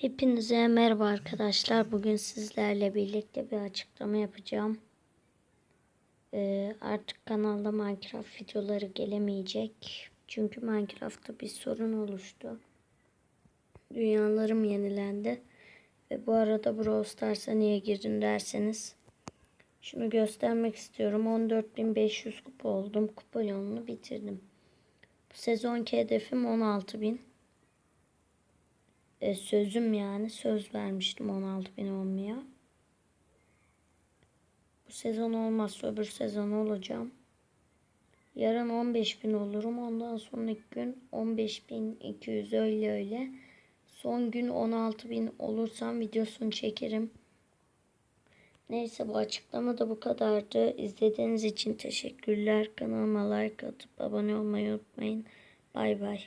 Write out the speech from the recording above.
Hepinize merhaba arkadaşlar. Bugün sizlerle birlikte bir açıklama yapacağım. Ee, artık kanalda Minecraft videoları gelemeyecek. Çünkü Minecraft'ta bir sorun oluştu. Dünyalarım yenilendi. Ve bu arada Brawl Stars'a niye girdin derseniz. Şunu göstermek istiyorum. 14.500 kupa oldum. Kupa yolunu bitirdim. Bu sezonki hedefim 16.000 e, sözüm yani söz vermiştim 16 bin olmaya. Bu sezon olmazsa öbür sezon olacağım. Yarın 15 bin olurum. Ondan sonraki gün 15 bin 200 öyle öyle. Son gün 16 bin olursam videosunu çekerim. Neyse bu açıklama da bu kadardı. İzlediğiniz için teşekkürler. Kanalıma like atıp abone olmayı unutmayın. Bay bay.